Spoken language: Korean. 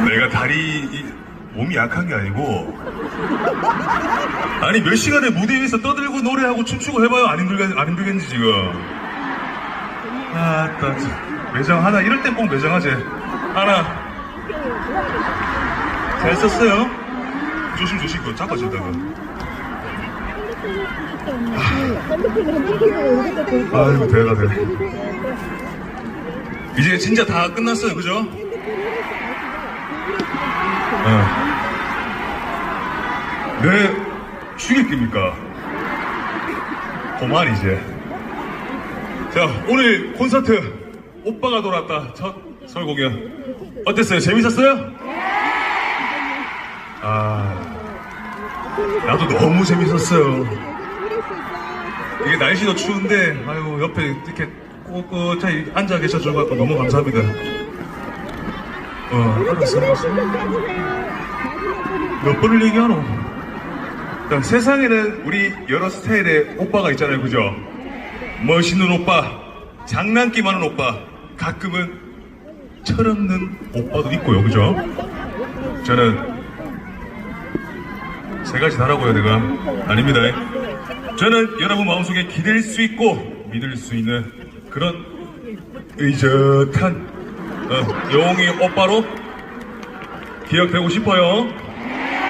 내가 다리 이- 몸이 약한 게 아니고. 아니 몇 시간을 무대 위에서 떠들고 노래하고 춤추고 해봐요. 안 힘들겠 안 힘들겠는지 지금. 아따 매장 하나 이럴 땐 꼭 매장하지. 하나. 잘 썼어요? 조심 조심. 그거 잡아준다고. 아이고 대다 대 이제 진짜 다 끝났어요 그죠? 어. 네, 겁니까? 그만 이제. 자, 오늘 콘서트 오빠가 돌았다 첫 설공연 어땠어요? 재밌었어요? 아, 나도 너무 재밌었어요. 이게 날씨도 추운데, 아유 옆에 이렇게 꼿꼿하게 앉아 계셔줘서 너무 감사합니다. 어, 알았어. 몇 번을 얘기하노? 자, 세상에는 우리 여러 스타일의 오빠가 있잖아요, 그죠? 멋있는 오빠, 장난기 많은 오빠, 가끔은 철없는 오빠도 있고요, 그죠? 저는 세 가지 다라고요, 내가. 아닙니다. 저는 여러분 마음속에 기댈 수 있고 믿을 수 있는 그런 의젓한 어, 영웅이 오빠로 기억되고 싶어요.